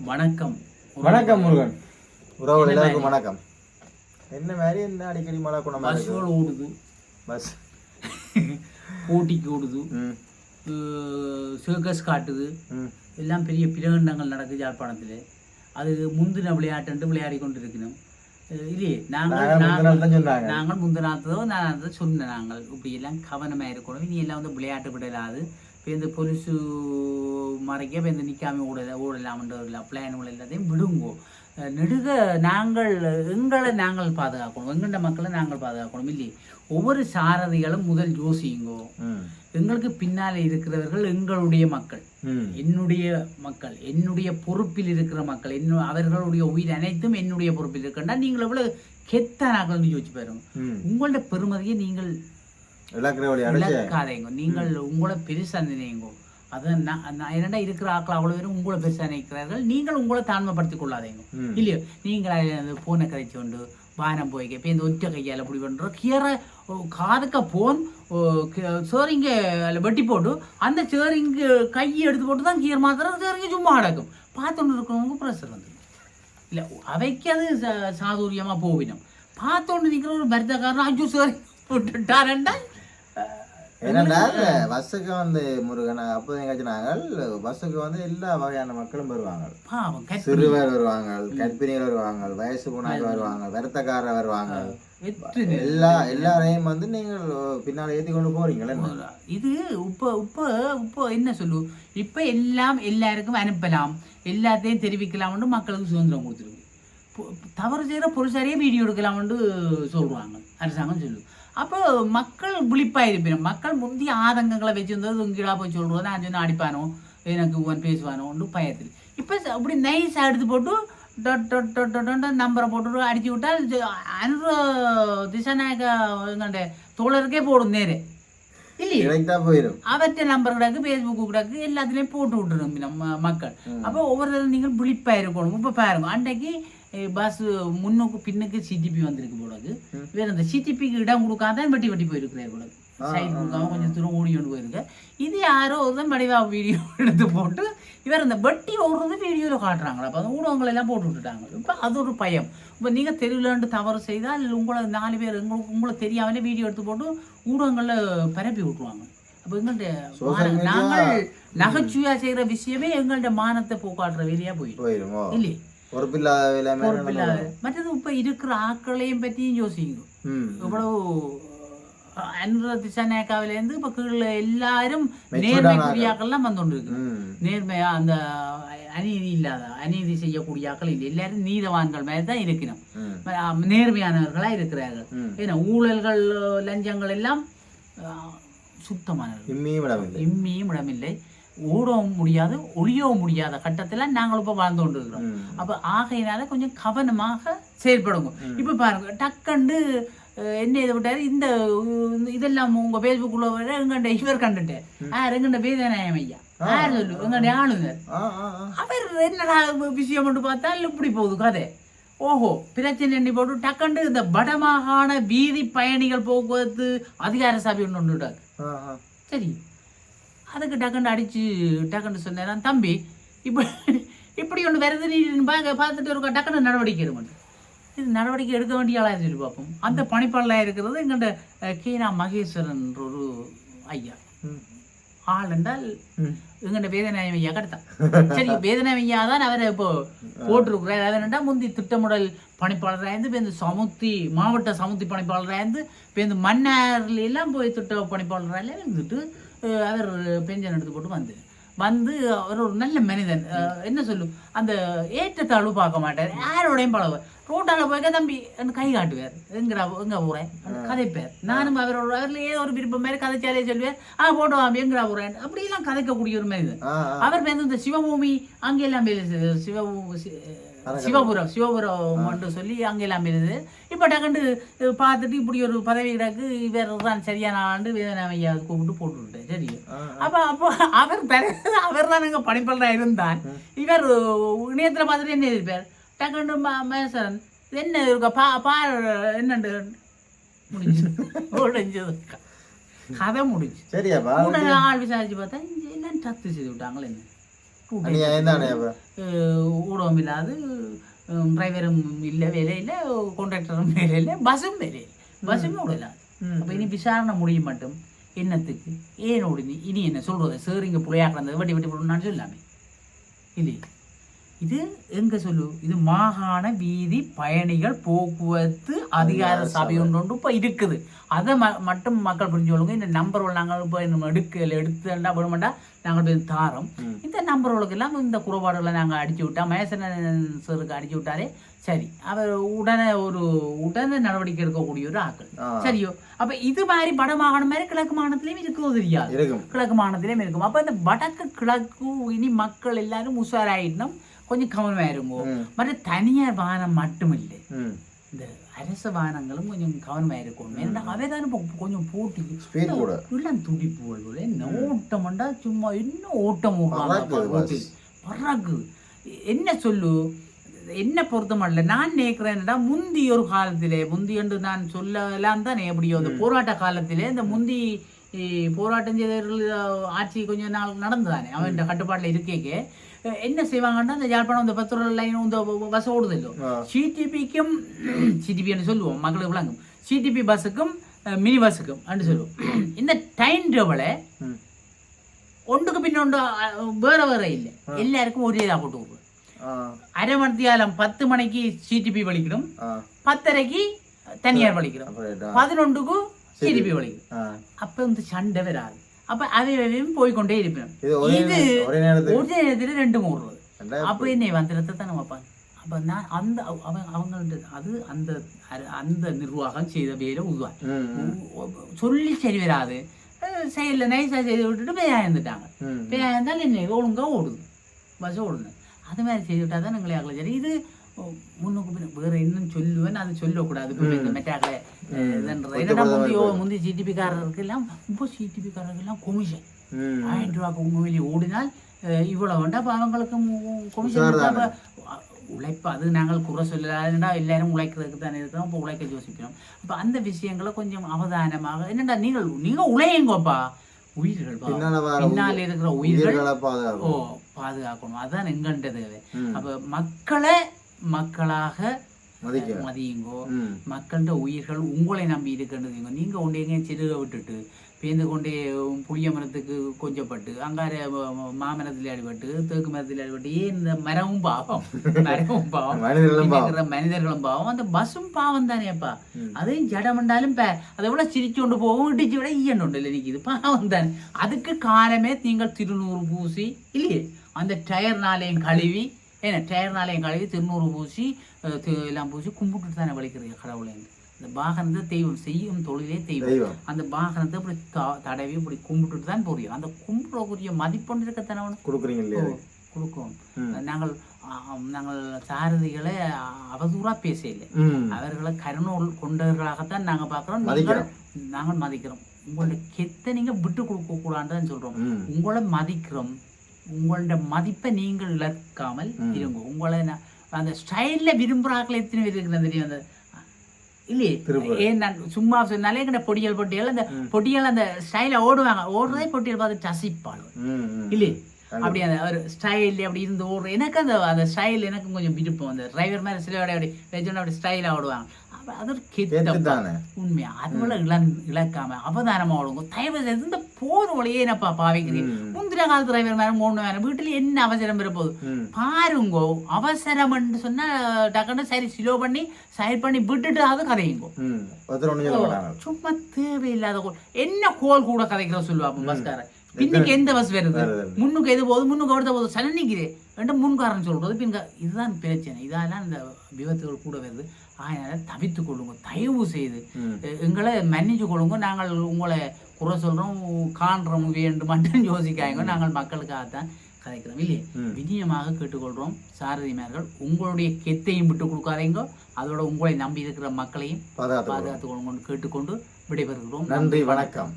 வணக்கம். வணக்கம் முருகன். உறவுகள் எல்லாருக்கும்? வணக்கம். என்ன மாதிரி என்ன அடிக்கடி மழை குணமா பஸ்ஸுகள் ஓடுது. பஸ். போட்டிக்கு ஓடுது. ம். சர்க்கஸ் காட்டுது. எல்லாம் பெரிய பிரகண்டங்கள் நடக்குது யாழ்ப்பாணத்தில். அது முந்தின விளையாட்டு விளையாடி கொண்டு இருக்கணும் அஹ் இல்லையே? நாங்கள் நாங்கள். நாங்கள் முந்தினாத்ததோ நான் சொன்னேன் நாங்கள். இப்படி எல்லாம் கவனமாக இருக்கணும். இனி எல்லாம் வந்து விளையாட்டு விடலாது. இந்த பொலிசு மறைக்க இப்போ இந்த நிற்காம ஓடல ஓடலாம்ன்ற பிளான்கள் எல்லாத்தையும் விடுங்கோ நெடுக நாங்கள் எங்களை நாங்கள் பாதுகாக்கணும் எங்கள்ட மக்களை நாங்கள் பாதுகாக்கணும் இல்லையே ஒவ்வொரு சாரதிகளும் முதல் யோசியுங்கோ எங்களுக்கு பின்னாலே இருக்கிறவர்கள் எங்களுடைய மக்கள் என்னுடைய மக்கள் என்னுடைய பொறுப்பில் இருக்கிற மக்கள் என்ன அவர்களுடைய உயிர் அனைத்தும் என்னுடைய பொறுப்பில் இருக்கின்றா நீங்கள் எவ்வளவு கெத்தானாக்கள்னு யோசிச்சு பாருங்க உங்களோட பெருமதியை நீங்கள் இழக்காதீங்க நீங்கள் உங்களை பெருசா நினைங்க. அது என்னடா இருக்கிற ஆக்கள் அவ்வளவு பேரும் உங்களை பெருசா நினைக்கிறார்கள். நீங்கள் உங்களை தாழ்மைப்படுத்திக் கொள்ளாதீங்க. இல்லையோ? நீங்கள் அந்த போனை கதைச்சு கொண்டு வானம் போய் இப்போ இந்த ஒற்றை கையால் இப்படி பண்ணுற கீரை காதுக்க போன் சேரிங்க அதில் வெட்டி போட்டு அந்த சேரிங்க கையை எடுத்து போட்டு தான் கீரை மாத்திரம் சேரிங்க சும்மா அடக்கும் பார்த்தோன்னு இருக்கிறவங்க ப்ரெஷர் வந்து இல்லை அவைக்கு அது ச- சாதுரியமா போவினோம். பார்த்தோன்னு நிற்கிற ஒரு பரதக்காரன் அஞ்சு சேரி போட்டுட்டாரண்டா பஸ்ஸுக்கு வந்து முருகன் அப்போ எங்காச்சும் நாங்கள் பஸ்ஸுக்கு வந்து எல்லா வகையான மக்களும் வருவாங்க. சிறுவர் வருவாங்க கர்ப்பிணிகள் வருவாங்க வயசு போனாங்க வருவாங்க வருத்தக்காரர் வருவாங்க. எல்லா எல்லாரையும் வந்து நீங்கள் பின்னால ஏத்தி கொண்டு போறீங்களே இது இப்போ இப்போ இப்போ என்ன சொல்லு? இப்போ எல்லாம் எல்லாருக்கும் அனுப்பலாம். எல்லாத்தையும் தெரிவிக்கலாம்னு மக்களுக்கு சுதந்திரம் கொடுத்துருக்கு. தவறு செய்கிற பொருசாரியே வீடியோ எடுக்கலாம்னு சொல்கிறாங்க அரசாங்கம் சொல்லு. அப்போ மக்கள் விழிப்பாக இருப்பினும் மக்கள் முந்தைய ஆதங்கங்களை வச்சிருந்தது இங்கீழா போய் சொல்கிறது நான் சொன்ன அடிப்பானோ எனக்கு இவன் பேசுவானோன்னு பயத்தில் இப்போ அப்படி நைஸாக எடுத்து போட்டு டொட் டொட் டொட் டொட் நம்பரை போட்டு அடிச்சு விட்டால் அனுர திசாநாயக எங்கள்ட தோழருக்கே போடும் நேரே இல்லையே போயிடும் அவற்றை நம்பர் கிடக்கு ஃபேஸ்புக்கு கிடக்கு எல்லாத்துலேயும் போட்டு விட்டுரும் நம்ம மக்கள் அப்போ ஒவ்வொரு நீங்கள் விழிப்பாக இருக்கணும் இப்போ பாருங்க அன்றைக்கு பஸ் முன்னுக்கு பின்னுக்கு சிடிபி வந்திருக்கு போலது வேற இந்த சிடிபிக்கு இடம் கொடுக்காதான் வெட்டி வெட்டி போயிருக்கிறேன் கூட சைடு கொடுக்காம கொஞ்சம் தூரம் ஓடி கொண்டு போயிருக்கு. இது யாரோ ஒருத்தன் மடிவா வீடியோ எடுத்து போட்டு இவர் இந்த வெட்டி ஓடுறது வீடியோவில் காட்டுறாங்களா? அப்போ அந்த ஊடகங்கள் எல்லாம் போட்டு விட்டுட்டாங்க. இப்போ அது ஒரு பயம். இப்போ நீங்கள் தெருவிலன்ட்டு தவறு செய்தால் உங்களை நாலு பேர் உங்களுக்கு உங்களை தெரியாமலே வீடியோ எடுத்து போட்டு ஊடகங்களில் பரப்பி விட்டுருவாங்க. அப்போ எங்கள்கிட்ட நாங்கள் நகைச்சுவையாக செய்கிற விஷயமே எங்கள்கிட்ட மானத்தை போக்காட்டுற வேலையாக போயிடுமோ இல்லையே. பொறுப்பில்லாத வேலை மாதிரி பொறுப்பில்லாத. மற்றது இப்போ இருக்கிற ஆட்களையும் பற்றியும் யோசிக்கணும் ம். இவ்வளவு அனுர திசாநாயக்காவிலேருந்து இப்போ கீழே எல்லாரும் நேர்மைக்குரிய ஆக்கள்லாம் வந்து கொண்டு இருக்கு. ம். நேர்மையா அந்த அநீதி இல்லாத அநீதி செய்யக்கூடிய ஆக்கள் இல்லை. எல்லாரும் நீதவான்கள் மாதிரி தான் இருக்கணும் ம். அஹ் நேர்மையானவர்களா இருக்கிறார்கள். ஏன்னா ஊழல்கள் லஞ்சங்கள் எல்லாம் சுத்தமானவர்கள் இம்மியும் இடமில்லை இம்மியும் இடமில்லை ஓடவும் முடியாது ஒளியவும் முடியாத கட்டத்தில் நாங்கள் இப்போ வாழ்ந்து கொண்டு இருக்கிறோம். அப்போ ஆகையினால கொஞ்சம் கவனமாக செயல்படுங்க. இப்போ பாருங்க டக்குண்டு என்ன இதை விட்டாரு? இந்த இதெல்லாம் உங்க ஃபேஸ்புக்குள்ள விட எங்கண்ட இவர் கண்டுட்டேன் யார் எங்கண்ட வேதநாயம் ஐயா? யார் சொல்லு எங்கண்ட ஆளுநர். அவர் என்னடா விஷயம் மட்டும் பார்த்தா இப்படி போகுது கதை. ஓஹோ பிரச்சனை எண்ணி போட்டு டக்குண்டு இந்த வடமாகாண வீதி பயணிகள் போக்குவரத்து அதிகார சபை ஒன்று ஆ. சரி. அதுக்கு டக்குன்னு அடிச்சு டக்குன்னு சொன்னேன் தம்பி இப்படி இப்படி ஒன்று வருது நீ பார்த்துட்டு இருக்க டக்குன்னு நடவடிக்கை எடுக்கணும். இது நடவடிக்கை எடுக்க வேண்டிய ஆளாக சொல்லி பார்ப்போம் அந்த பணிப்பாளராக இருக்கிறது எங்கள்கிட்ட கீனா மகேஸ்வரன் ஒரு ஐயா. ஆள் என்றால். எங்கள்கிட்ட வேதநாயம் ஐயா கிடைத்தான் சரி வேதநாயம் ஐயா தான் அவரை இப்போ போட்டிருக்கிறார். அவர் என்னடா முந்தி திட்டமிடல் பணிப்பாளராக இருந்து இப்போ இந்த சமுத்தி மாவட்ட சமுத்தி பணிப்பாளராக இருந்து இப்போ இந்த மன்னார்ல எல்லாம் போய் திட்ட பணிப்பாளராக இருந்துட்டு அவர் பென்ஷன் எடுத்து போட்டு வந்து. வந்து அவர் ஒரு நல்ல மனிதன். என்ன சொல்லும்? அந்த ஏற்றத்தாழ்வு பார்க்க மாட்டார். யாரோடையும் பழகுவார். ரோட்டால போய்க்க தம்பி கை காட்டுவார். எங்கடா எங்க போறேன் கதைப்பார். நானும் அவரோட அவர்ல ஏதோ ஒரு விருப்பம் மாதிரி கதைச்சாலே சொல்லுவார் ஆ போட்டோ எங்கடா போறேன் அப்படியெல்லாம் கதைக்கக்கூடிய ஒரு மனிதன். அவர் வந்து இந்த சிவபூமி அங்கெல்லாம் சிவபூமி சிவபுரம் சிவபுரம் மட்டும் சொல்லி அங்கெல்லாம் பேசுது இப்போ டக்குண்டு பார்த்துட்டு இப்படி ஒரு பதவி கிடக்கு இவர் தான் சரியான ஆண்டு வேதனை ஐயா கூப்பிட்டு போட்டு விட்டேன் சரி. அப்போ அப்போ அவர் அவர் தான் எங்கள் பணிப்பாளராக இருந்தான். இவர் இணையத்தில் பார்த்துட்டு என்ன இருப்பார் டக்குண்டு ம- மேசரன் இது என்ன இருக்கா? பா பா என்னண்டு? முடிஞ்சு முடிஞ்சது. கதை முடிஞ்சு. கூட ஆள் விசாரிச்சு பார்த்தா எல்லாம் டத்து செய்து விட்டாங்களே. என்ன அநியாயம் தானே அப்ப? ஊடகம் இல்லாது டிரைவரும் இல்லை வேலை இல்லை கான்ட்ராக்டரும் வேலை இல்லை பஸ்ஸும் வேலை இல்லை. பஸ்ஸும் ஓடலாது ம். அப்போ இனி விசாரணை முடியும் மட்டும் என்னத்துக்கு? ஏன் ஓடினி இனி என்ன சொல்றது? சார் இங்கே புளையாக்குறது வெட்டி வெட்டி போடணும்னு சொல்லாமே. இல்லை இது எங்க சொல்லு? இது மாகாண வீதி பயணிகள் போக்குவரத்து அதிகார சபை ஒன்று ஒன்று இப்போ இருக்குது. அதை ம மட்டும் மக்கள் புரிஞ்சு கொள்ளுங்க இந்த நம்பர் நாங்கள் இப்போ நம்ம எடுக்கல எடுத்துட்டா வேணுமெண்டா நாங்கள் போய் தாரோம். இந்த நம்பர்களுக்கு எல்லாம் இந்த குறைபாடுகளை நாங்கள் அடிச்சு விட்டா மேசன் சருக்கு அடிச்சு விட்டாலே சரி. அவர் உடனே ஒரு உடனே நடவடிக்கை எடுக்கக்கூடிய ஒரு ஆக்கள். சரியோ? அப்ப இது மாதிரி வட மாகாணம் மாதிரி கிழக்கு மாகாணத்திலயும் இருக்கோ தெரியாது கிழக்கு மாகாணத்திலயும் இருக்கும். அப்ப இந்த வடக்கு கிழக்கு இனி மக்கள் எல்லாரும் உஷாராயிடணும். கொஞ்சம் கவனமா இருங்கோ. மற்ற தனியார் வாகனம் மட்டும் இல்லை ம். இந்த அரசு வாகனங்களும் கொஞ்சம் கவனமா இருக்கணும். ஏன்னா அவை தானே கொஞ்சம் போட்டி. இளம் துடிப்புகள் என்ன சும்மா இன்னும் ஓட்டம். பறக்கு என்ன சொல்லு? என்ன பொருத்தமல்ல நான் நினைக்கிறேன்டா முந்தி ஒரு காலத்திலே முந்தி என்று நான் சொல்லலாம் தானே எப்படியோ அந்த போராட்ட காலத்திலே இந்த முந்தி போராட்டம் செய்தவர்கள் ஆட்சி கொஞ்ச நாள் நடந்துதானே அவன் கட்டுப்பாட்டில் இருக்கேக்கே என்ன செய்வாங்கன்னா இந்த யாழ்ப்பாணம் இந்த பத்து லைன் இந்த பஸ் ஓடுதல்லோ. சிடிபிக்கும் சிடிபின்னு சொல்லுவோம் மக்களுக்கு விளங்கும் சிடிபி பஸ்ஸுக்கும் மினி பஸ்ஸுக்கும் அப்படின்னு சொல்லுவோம். இந்த டைம் டேபிளை. ஒன்றுக்கு பின்ன ஒன்று அஹ், வேற வேற இல்லை. எல்லாருக்கும் ஒரே இதாக போட்டு கொடுக்கும் ஆ அரை மணித்தியாலம் பத்து மணிக்கு சிடிபி வலிக்கணும் பத்தரைக்கு தனியார் அப்புறம் பதினொன்றுக்கு சிடிபி வலிக்கும். ஆ. அப்ப வந்து சண்டை வராது. அப்ப அவையும் போய்க்கொண்டே இருப்பேன். இது ஒரே நேரத்துல? ரெண்டு மூணு அப்ப என்னை வந்துடத்தை தானே வைப்பாங்க. அப்ப நான் அந்த அவ- அவன் அவங்கள்ட்ட அது அந்த அந்த நிர்வாகம் செய்த ம் ம். சொல்லி சரி வராது. செயல்ல நைஸா செய்து விட்டுட்டு பேயாந்துட்டாங்க ம் பேயாந்தால் என்ன ஒழுங்கா ஓடுது. பஸ் ஓடுது. அது மாதிரி செய்து விட்டா தான் எங்களை ஆகல சரி இது முன்னுக்கு வேற இன்னும் சொல்லுவேன் அது சொல்லக்கூடாது. இந்த மெட்டாக்களை என்னடா முந்தி ஓ, முந்தி சிடிபிக்காரருக்கு எல்லாம் இப்போ சிடிபிக்காரருக்கு எல்லாம் கொமிஷன் ஆயிரம் ரூபாய்க்கு உண்மையிலே ஓடினால் அஹ், இவ்வளவு வேண்டாம் அப்போ அவங்களுக்கு கொமிஷன். உழைப்பு அது நாங்கள் குறை சொல்லலாம்டா எல்லாரும் உழைக்கிறதுக்கு தானே இருக்கிறோம் இப்போ உழைக்க யோசிக்கிறோம். அப்போ அந்த விஷயங்களை கொஞ்சம் அவதானமாக என்னடா நீங்கள் நீங்கள் உழையுங்கப்பா. உயிர்கள். பின்னால இருக்கிற உயிர்கள் ஓ பாதுகாக்கணும். அதுதான் எங்கள்கிட்ட தேவை. அப்போ மக்களை மக்களாக மதியுங்கோ மக்கள்கிட்ட உயிர்கள் உங்களை நம்பி இருக்கின்றதுங்க நீங்க கொண்டு எங்க சிறுக விட்டுட்டு பேந்து கொண்டே புளிய மரத்துக்கு கொஞ்சப்பட்டு அங்கார மாமரத்தில் அடிபட்டு தேக்கு மரத்தில் அடிபட்டு ஏன் இந்த மரமும் பாவம்? மரமும் பாவம். மனிதர்களும் பாவம். அந்த பஸ்ஸும் பாவம் தானேப்பா. அதையும் ஜடமண்டாலும் அதை விட சிரிச்சு கொண்டு போகும் இடிச்சு விட ஈயண்டு இல்லை நிற்கிது பாவம் தானே. அதுக்கு காலமே நீங்கள் திருநூறு பூசி இல்லையே? அந்த டயர்னாலையும் கழுவி ஏன்னா டயர்னாலையும் கழுவி திருநூறு பூசி எல்லாம் பூசி கும்பிட்டுட்டு தானே வலிக்கிறீங்க கடவுளேந்து இந்த வாகனத்தை தெய்வம் செய்யும் தொழிலே தெய்வம். அந்த வாகனத்தை இப்படி தடவி இப்படி கும்பிட்டுட்டு தான் போறீங்க. அந்த கும்பிடக்கூடிய மதிப்பொன்று இருக்கத்தானே கொடுக்குறீங்க இல்லையா? கொடுக்கும். நாங்கள் நாங்கள் சாரதிகளை அவதூறா பேசல அவர்களை கருணை கொண்டவர்களாகத்தான் நாங்க பார்க்கிறோம். நீங்கள் நாங்கள் மதிக்கிறோம். உங்களோட கெத்தை நீங்க விட்டு கொடுக்க கூடாதுன்னு சொல்றோம். ம். உங்களை மதிக்கிறோம். உங்களோட மதிப்பை நீங்கள் இழக்காமல். இருங்க. உங்களை அந்த ஸ்டைல்ல விரும்புறாக்கள் எத்தனை பேர் இருக்கிறது தெரியும்? அந்த இல்லையே. ஏன் நான் சும்மா சொன்னாலே எங்கிட்ட பொடியல் பொட்டியல் அந்த பொட்டியல் அந்த ஸ்டைல ஓடுவாங்க. ஓடுறதே பொட்டியல் பார்த்து ம் இல்லையே? அப்படி அந்த ஒரு ஸ்டைல் அப்படி இருந்து ஓடுற எனக்கு அந்த அந்த ஸ்டைல் எனக்கு கொஞ்சம் விருப்பம். அந்த டிரைவர் மாதிரி சில அப்படி அப்படி ஸ்டைலாக ஓடுவாங்க. அப்ப அது ஒரு கேட்டு கெத்த தானே உண்மையா அதுபோல இளம் இழக்காம அவதானமா ஓடுங்க தயவு செய்து இந்த போர் வழியே என்னப்பா பாவிக்கிறீங்க? ம். முந்தின காலத்து டிரைவர் மூணு வேணும் வீட்டுல என்ன அவசரம் வரப்போகுது பாருங்கோ அவசரம்னு சொன்னா டக்குன்னு சரி ஸ்லோ பண்ணி சைட் பண்ணி விட்டுட்டு அது கதையுங்கோ சும்மா தேவையில்லாத கோல். என்ன கோல் கூட கதைக்கிற சொல்லுவாங்க பஸ்காரன்? பின்னுக்கு எந்த பஸ் வருது. முன்னுக்கு எது போகுது? முன்னுக்கு அடுத்த போகுது? சன நிக்குது ரெண்டு முன்காரன் சொல்றது. பின்க இதுதான் பிரச்சனை. இதெல்லாம் இந்த விபத்துகள் கூட வருது. அதனால தவித்து கொள்ளுங்க தயவு செய்து. எங்களை மன்னிச்சு கொள்ளுங்க நாங்கள் உங்களை குறை சொல்றோம் காண்றோம் வேண்டும் மட்டும் யோசிக்காங்க நாங்கள் மக்களுக்காகத்தான் கதைக்கிறோம் இல்லையே. விஜயமாக கேட்டுக்கொள்றோம் சாரதிமார்கள் உங்களுடைய கெத்தையும் விட்டு கொடுக்காதீங்க. அதோட உங்களை நம்பி இருக்கிற மக்களையும் பாதுகாத்து பாதுகாத்துக் கொள்ளுங்கன்னு கேட்டுக்கொண்டு விடைபெறுகிறோம். நன்றி வணக்கம்.